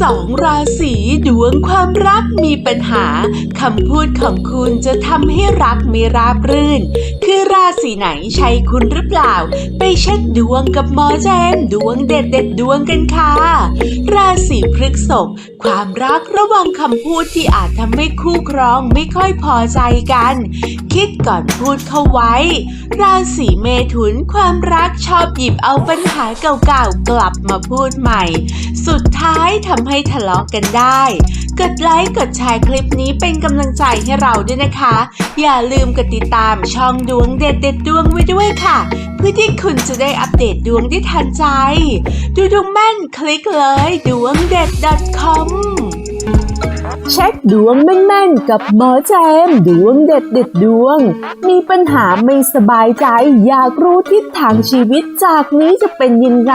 12ราศีดวงความรักมีปัญหาคำพูดของคุณจะทำให้รักไม่ราบรื่น คือราศีไหนใช่คุณหรือเปล่า ไปเช็คดวงกับหมอแจมดวงเด็ดเด็ดดวงกันค่ะ ราศีพฤษภความรักระวังคำพูดที่อาจทำให้คู่ครองไม่ค่อยพอใจกัน คิดก่อนพูดเข้าไว้ ราศีเมถุนความรักชอบหยิบเอาปัญหาเก่าๆกลับมาพูดใหม่ สุดท้าย ทำให้ทะเลาะกันได้ กดไลค์กดแชร์คลิปนี้เป็นกำลังใจให้เราด้วยนะคะ อย่าลืมกดติดตามช่องดวงเด็ดเด็ดดวงไว้ด้วยค่ะ เพื่อที่คุณจะได้อัปเดตดวงได้ทันใจ ดูดวงแม่นคลิกเลยดวงเด็ด .com เช็คดวงแม่นๆกับหมอแจมดวงเด็ดเด็ดดวง มีปัญหาไม่สบายใจ อยากรู้ทิศทางชีวิตจากนี้จะเป็นยังไง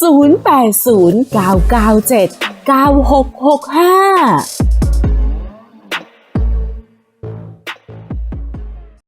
080 997 9665